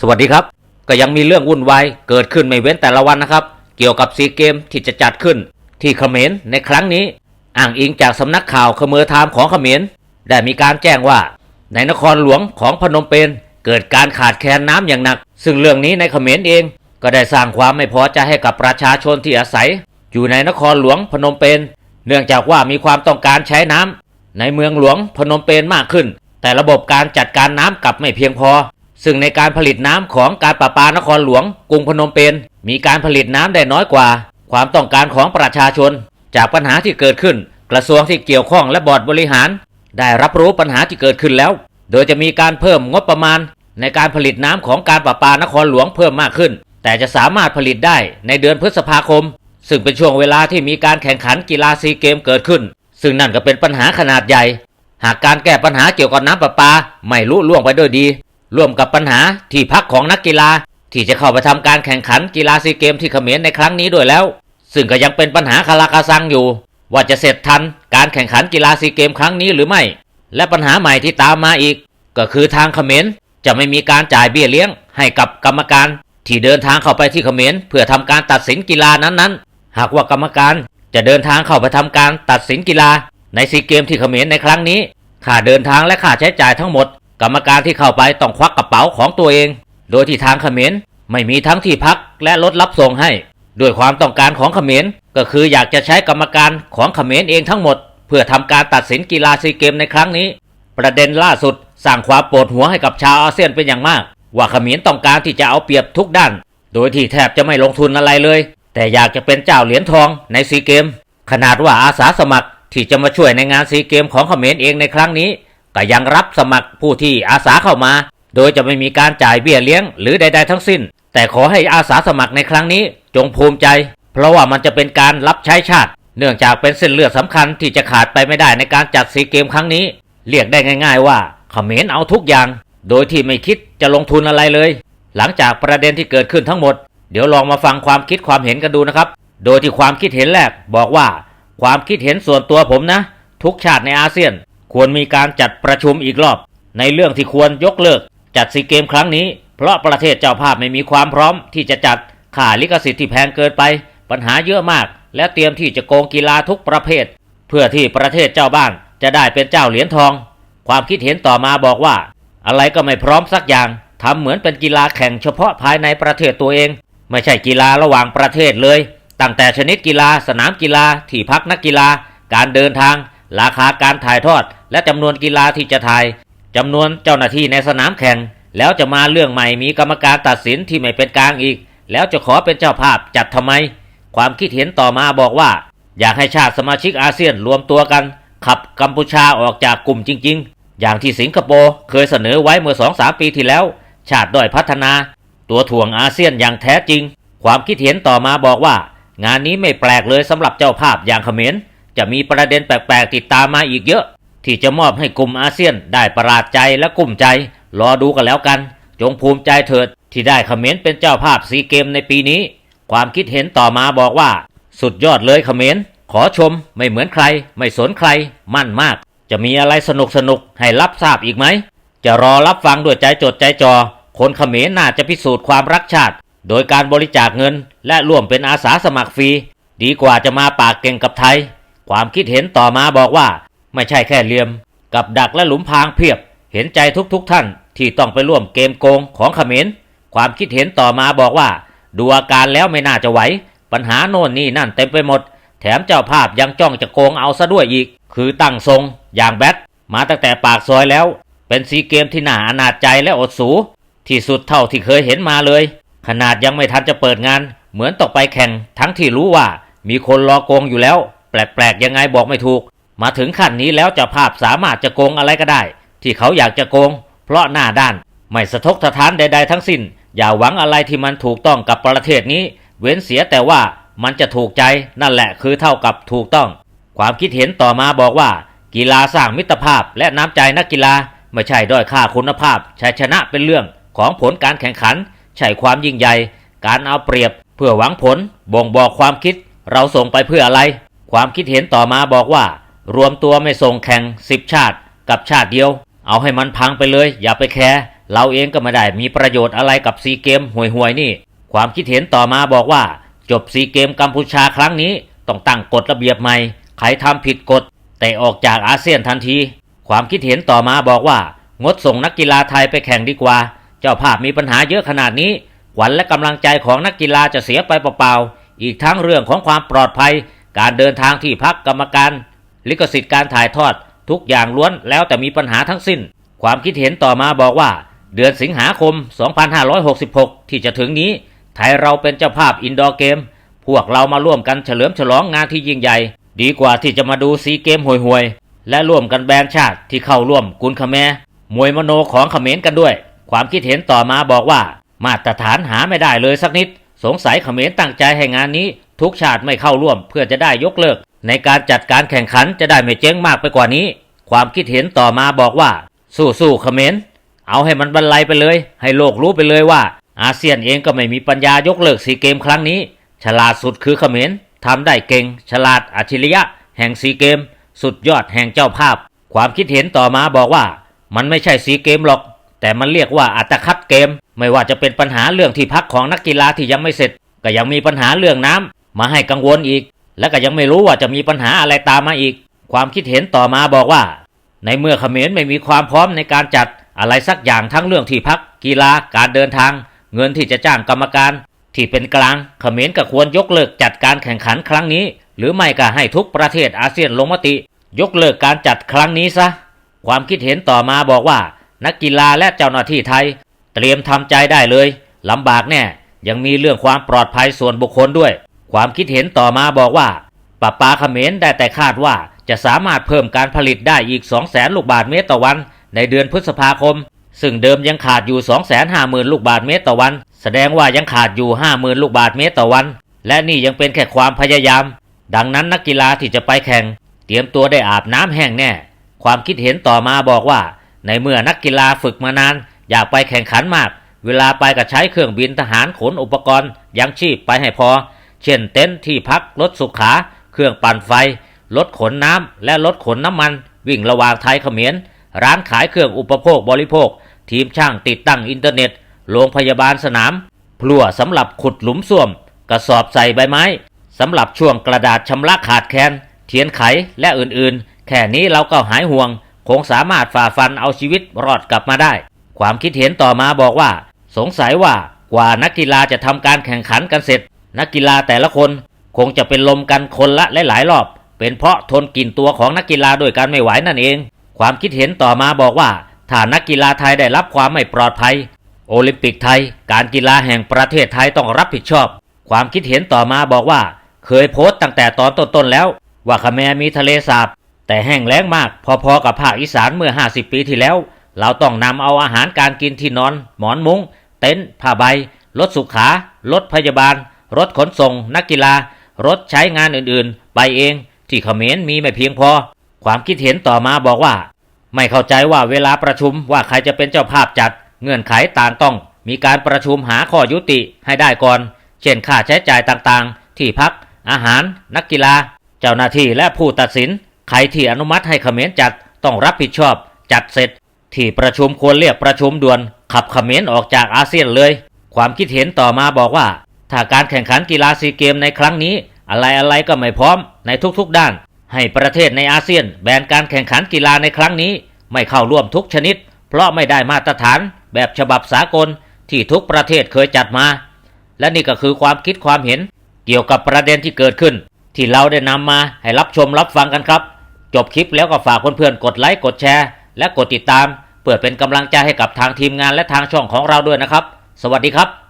สวัสดีครับ ก็ยังมีเรื่องวุ่นวายเกิดขึ้นไม่เว้นแต่ละวันนะครับ เกี่ยวกับซีเกมที่จะจัดขึ้น ที่เขมรในครั้งนี้ อ้างอิงจากสำนักข่าวเขมรไทม์ของเขมรได้มีการแจ้งว่า ในนครหลวงของพนมเปญเกิดการขาดแคลนน้ำอย่างหนัก ซึ่งเรื่องนี้ในเขมรเอง ก็ได้สร้างความไม่พอใจให้กับประชาชนที่อาศัย อยู่ในนครหลวงพนมเปญเนื่องจากว่ามีความต้องการใช้น้ำในเมืองหลวงพนมเปญมากขึ้น แต่ระบบการจัดการน้ำกลับไม่เพียงพอ ซึ่งในการผลิตน้ำของการประปานครหลวง กรุงพนมเปญมีการผลิตน้ำได้น้อยกว่า ความต้องการของประชาชน จากปัญหาที่เกิดขึ้น กระทรวงที่เกี่ยวข้องและบอร์ดบริหาร ได้รับรู้ปัญหาที่เกิดขึ้นแล้ว โดยจะมีการเพิ่มงบประมาณ ในการผลิตน้ำของการประปานครหลวงเพิ่มมากขึ้น แต่จะสามารถผลิตได้ในเดือนพฤษภาคม ซึ่งเป็นช่วงเวลาที่มีการแข่งขันกีฬาซีเกมเกิดขึ้น ซึ่งนั่นก็เป็นปัญหาขนาดใหญ่ หากการแก้ปัญหาเกี่ยวกับน้ำประปาไม่ลุล่วงไปด้วยดี ร่วมกับปัญหาที่พักของนักกีฬา ที่จะเข้าไปทำการแข่งขันกีฬาซีเกมที่เขมรในครั้งนี้ด้วยแล้ว ซึ่งก็ยังเป็นปัญหาคาราคาซังอยู่ ว่าจะเสร็จทันการแข่งขันกีฬาซีเกมครั้งนี้หรือไม่ และปัญหาใหม่ที่ตามมาอีก ก็คือทางเขมรจะไม่มีการจ่ายเบี้ยเลี้ยง ให้กับกรรมการ ที่เดินทางเข้าไปที่เขมรเพื่อทำการตัดสินกีฬานั้นๆ หากว่ากรรมการจะเดินทางเข้าไปทำการตัดสินกีฬาในซีเกมที่เขมรในครั้งนี้ค่าเดินทางและค่าใช้จ่ายทั้งหมด กรรมการที่เข้าไปต้องควักกระเป๋าของตัวเอง โดยที่ทางเขมรไม่มีทั้งที่พักและรถรับส่งให้ ด้วยความต้องการของเขมรก็คืออยากจะใช้กรรมการของเขมรเองทั้งหมด เพื่อทำการตัดสินกีฬาซีเกมในครั้งนี้ ประเด็นล่าสุดสร้างความปวดหัวให้กับชาวอาเซียนเป็นอย่างมาก ว่าเขมรต้องการที่จะเอาเปรียบทุกด้าน โดยที่แทบจะไม่ลงทุนอะไรเลย แต่อยากจะเป็นเจ้าเหรียญทองในซีเกม ขนาดว่าอาสาสมัครที่จะมาช่วยในงานซีเกมของเขมรเองในครั้งนี้ ก็ยังรับสมัครผู้ที่อาสาเข้ามา โดยจะไม่มีการจ่ายเบี้ยเลี้ยงหรือใด ๆ ทั้งสิ้น แต่ขอให้อาสาสมัครในครั้งนี้จงภูมิใจ เพราะว่ามันจะเป็นการรับใช้ชาติ เนื่องจากเป็นเส้นเลือดสำคัญที่จะขาดไปไม่ได้ในการจัดซีเกมครั้งนี้ เรียกได้ง่าย ๆ ว่าเขมรเอาทุกอย่าง โดยที่ไม่คิดจะลงทุนอะไรเลย หลังจากประเด็นที่เกิดขึ้นทั้งหมด เดี๋ยวลองมาฟังความคิดความเห็นกันดูนะครับ โดยที่ความคิดเห็นแรกบอกว่า ความคิดเห็นส่วนตัวผมนะ ทุกชาติในอาเซียน ควรมีการจัดประชุมอีกรอบ ในเรื่องที่ควรยกเลิก จัดซีเกมครั้งนี้ เพราะประเทศเจ้าภาพไม่มีความพร้อมที่จะจัดค่าลิขสิทธิ์ที่แพงเกินไป ปัญหาเยอะมาก และเตรียมที่จะโกงกีฬาทุกประเภท เพื่อที่ประเทศเจ้าบ้านจะได้เป็นเจ้าเหรียญทอง ความคิดเห็นต่อมาบอกว่า อะไรก็ไม่พร้อมสักอย่างทำเหมือนเป็นกีฬาแข่งเฉพาะภายในประเทศตัวเอง ไม่ใช่กีฬาระหว่างประเทศเลย ตั้งแต่ชนิดกีฬาสนามกีฬาที่พักนักกีฬา การเดินทาง ราคาการถ่ายทอด และจำนวนกีฬาที่จะถ่ายจำนวนเจ้าหน้าที่ในสนามแข่ง แล้วจะมาเรื่องใหม่มีกรรมการตัดสินที่ไม่เป็นกลางอีก แล้วจะขอเป็นเจ้าภาพจัดทำไม ความคิดเห็นต่อมาบอกว่า อยากให้ชาติสมาชิกอาเซียนรวมตัวกัน ขับกัมพูชาออกจากกลุ่มจริง ๆ อย่างที่สิงคโปร์เคยเสนอไว้เมื่อสองสามปีที่แล้ว ชาติด้อยพัฒนา ตัวถ่วงอาเซียนอย่างแท้จริง ความคิดเห็นต่อมาบอกว่า งานนี้ไม่แปลกเลยสำหรับเจ้าภาพอย่างเขมรจะมีประเด็นแปลกๆติดตามมาอีกเยอะ ที่จะมอบให้กลุ่มอาเซียนได้ประหลาดใจและกลุ่มใจ รอดูกันแล้วกัน จงภูมิใจเถิดที่ได้เขมรเป็นเจ้าภาพซีเกมในปีนี้ ความคิดเห็นต่อมาบอกว่า สุดยอดเลยเขมรขอชมไม่เหมือนใคร ไม่สนใคร มั่นมาก จะมีอะไรสนุกสนุกให้รับทราบอีกไหม จะรอรับฟังด้วยใจจดใจจอ คนเขมรน่าจะพิสูจน์ความรักชาติ โดยการบริจาคเงิน และร่วมเป็นอาสาสมัครฟรี ดีกว่าจะมาปากเก่งกับไทย ความคิดเห็นต่อมาบอกว่า ไม่ใช่แค่เหลี่ยม กับดักและหลุมพรางเพียบ เห็นใจทุกๆทท่านที่ต้องไปร่วมเกมโกงของเขมรความคิดเห็นต่อมาบอกว่า ดูอาการแล้วไม่น่าจะไหว ปัญหาโน่นนี่นั่นเต็มไปหมด แถมเจ้าภาพยังจ้องจะโกงเอาซะด้วยอีก คือตั้งทรง อย่างแบทมาตั้งแต่ปากซอยแล้ว เป็นซีเกมที่น่าอนาจใจและอดสู ที่สุดเท่าที่เคยเห็นมาเลย ขนาดยังไม่ทันจะเปิดงาน เหมือนต้องไปแข่งทั้งที่รู้ว่ามีคนรอโกงอยู่แล้ว แปลกๆยังไงบอกไม่ถูก มาถึงขั้นนี้แล้วเจ้าภาพสามารถจะโกงอะไรก็ได้ ที่เขาอยากจะโกง เพราะหน้าด้าน ไม่สะทกสะท้านใด ๆ ทั้งสิ้น อย่าหวังอะไรที่มันถูกต้องกับประเทศนี้ เว้นเสียแต่ว่ามันจะถูกใจนั่นแหละคือเท่ากับถูกต้อง ความคิดเห็นต่อมาบอกว่า กีฬาสร้างมิตรภาพและน้ำใจนักกีฬาไม่ใช่ด้อยค่าคุณภาพชัยชนะเป็นเรื่องของผลการแข่งขันใช่ความยิ่งใหญ่การเอาเปรียบ เพื่อหวังผลบ่งบอกความคิด เราส่งไปเพื่ออะไร ความคิดเห็นต่อมาบอกว่า รวมตัวไม่ส่งแข่งสิบชาติ กับชาติเดียว เอาให้มันพังไปเลย อย่าไปแคร์เราเองก็ไม่ได้มีประโยชน์อะไรกับซีเกมห่วยๆนี่ ความคิดเห็นต่อมาบอกว่า จบซีเกมกัมพูชาครั้งนี้ ต้องตั้งกฎระเบียบใหม่ใครทำผิดกฎแต่ออกจากอาเซียนทันที ความคิดเห็นต่อมาบอกว่า งดส่งนักกีฬาไทยไปแข่งดีกว่า เจ้าภาพมีปัญหาเยอะขนาดนี้ขวัญและกำลังใจของนักกีฬาจะเสียไปเปล่าๆอีกทั้งเรื่องของความปลอดภัย การเดินทางที่พักกรรมการ ลิขสิทธิ์การถ่ายทอด ทุกอย่างล้วนแล้วแต่มีปัญหาทั้งสิ้น ความคิดเห็นต่อมาบอกว่า เดือนสิงหาคม 2566 ที่จะถึงนี้ ไทยเราเป็นเจ้าภาพอินดอร์เกม พวกเรามาร่วมกันเฉลิมฉลองงานที่ยิ่งใหญ่ ดีกว่าที่จะมาดูซีเกมห่วยๆ และร่วมกันแบนชาติที่เข้าร่วมกุนคแมมวยมโนของเขมรกันด้วย ความคิดเห็นต่อมาบอกว่า มาตรฐานหาไม่ได้เลยสักนิด สงสัยเขมรตั้งใจให้งานนี้ ทุกชาติไม่เข้าร่วมเพื่อจะได้ยกเลิก ในการจัดการแข่งขันจะได้ไม่เจ๊งมากไปกว่านี้ ความคิดเห็นต่อมาบอกว่า สู้ๆเขมรเอาให้มันบรรลัยไปเลย ให้โลกรู้ไปเลยว่า อาเซียนเองก็ไม่มีปัญญายกเลิกซีเกมครั้งนี้ ฉลาดสุดคือเขมรทำได้เก่ง ฉลาดอัจฉริยะ แห่งซีเกม สุดยอดแห่งเจ้าภาพ ความคิดเห็นต่อมาบอกว่า มันไม่ใช่ซีเกมหรอก แต่มันเรียกว่าอัตคัดเกม ไม่ว่าจะเป็นปัญหาเรื่องที่พักของนักกีฬาที่ยังไม่เสร็จ ก็ยังมีปัญหาเรื่องน้ำมาให้กังวลอีก และก็ยังไม่รู้ว่าจะมีปัญหาอะไรตามมาอีก ความคิดเห็นต่อมาบอกว่า ในเมื่อเขมรไม่มีความพร้อมในการจัดอะไรสักอย่างทั้งเรื่องที่พัก กีฬาการเดินทาง เงินที่จะจ้างกรรมการ ที่เป็นกลางเขมรก็ควรยกเลิกจัดการแข่งขันครั้งนี้ หรือไม่ก็ให้ทุกประเทศอาเซียนลงมติ ยกเลิกการจัดครั้งนี้ซะความคิดเห็นต่อมาบอกว่า นักกีฬาและเจ้าหน้าที่ไทย เตรียมทำใจได้เลยลำบากแน่ยังมีเรื่องความปลอดภัยส่วนบุคคลด้วย ความคิดเห็นต่อมาบอกว่าปะปาเขมรได้แต่คาดว่าจะสามารถเพิ่มการผลิตได้อีก 2 0 0แสนลูกบาทเมตรต่อวัน ในเดือนพฤษภาคม ซึ่งเดิมยังขาดอยู่ 2 5 0 0 0 0 ลูกบาทเมตรต่อวัน แสดงว่ายังขาดอยู่ 50,000 ลูกบาทเมตรต่อวัน และนี่ยังเป็นแค่ความพยายาม ดังนั้นนักกีฬาที่จะไปแข่ง เตรียมตัวได้อาบน้ำแห้งแน่ ความคิดเห็นต่อมาบอกว่า ในเมื่อนักกีฬาฝึกมานาน อยากไปแข่งขันมาก เวลาไปก็ใช้เครื่องบินทหารขนอุปกรณ์ยังชีพไปให้พอ เช่นเต็นท์ที่พักรถสุขา เครื่องปั่นไฟ รถขนน้ำและรถขนน้ำมัน วิ่งระหว่างไทยเขมร ร้านขายเครื่องอุปโภคบริโภค ทีมช่างติดตั้งอินเทอร์เน็ต โรงพยาบาลสนาม พลั่วสำหรับขุดหลุมส้วม กระสอบใส่ใบไม้สำหรับช่วงกระดาษชำระขาดแคลนเทียนไขและอื่นๆ แค่นี้เราก็หายห่วง คงสามารถฝ่าฟันเอาชีวิตรอดกลับมาได้ ความคิดเห็นต่อมาบอกว่า สงสัยว่ากว่านักกีฬาจะทำการแข่งขันกันเสร็จ นักกีฬาแต่ละคนคงจะเป็นลมกันคนละหลายๆรอบ เป็นเพราะทนกลิ่นตัวของนักกีฬาด้วยกันไม่ไหวนั่นเอง ความคิดเห็นต่อมาบอกว่าถ้านักกีฬาไทยได้รับความไม่ปลอดภัย โอลิมปิกไทย การกีฬาแห่งประเทศไทยต้องรับผิดชอบ ความคิดเห็นต่อมาบอกว่า เคยโพสต์ตั้งแต่ตอนต้นๆแล้ว ว่าขแมมีทะเลสาบ แต่แห้งแล้งมากพอๆกับภาคอีสานเมื่อ 50 ปีที่แล้ว เราต้องนำเอาอาหารการกินที่นอน หมอนมุง้ง เต็นท์ผ้าใบรถสุขา รถพยาบาล รถขนส่ง นักกีฬา รถใช้งานอื่นๆ ไปเองที่เขมรมีไม่เพียงพอ ความคิดเห็นต่อมาบอกว่า ไม่เข้าใจว่าเวลาประชุมว่าใครจะเป็นเจ้าภาพจัด เงื่อนไขต่างต้อง มีการประชุมหาข้อยุติให้ได้ก่อน เช่นค่าใช้จ่ายต่างๆ ที่พัก อาหาร นักกีฬา เจ้าหน้าที่และผู้ตัดสิน ใครที่อนุมัติให้เขมรจัดต้องรับผิดชอบ จัดเสร็จ ที่ประชุมควรเรียกประชุมด่วน ขับเขมรออกจากอาเซียนเลย ความคิดเห็นต่อมาบอกว่า ถ้าการแข่งขันกีฬาซีเกมในครั้งนี้ อะไรอะไรๆก็ไม่พร้อมในทุกๆด้าน ให้ประเทศในอาเซียนแบนการแข่งขันกีฬาในครั้งนี้ ไม่เข้าร่วมทุกชนิด เพราะไม่ได้มาตรฐาน แบบฉบับสากลที่ทุกประเทศเคยจัดมา และนี่ก็คือความคิดความเห็น เกี่ยวกับประเด็นที่เกิดขึ้น ที่เราได้นำมาให้รับชมรับฟังกันครับ จบคลิปแล้วก็ฝากเพื่อนๆกดไลค์กดแชร์ และกดติดตามเพื่อเป็นกำลังใจให้กับทางทีมงานและทางช่องของเราด้วยนะครับ สวัสดีครับ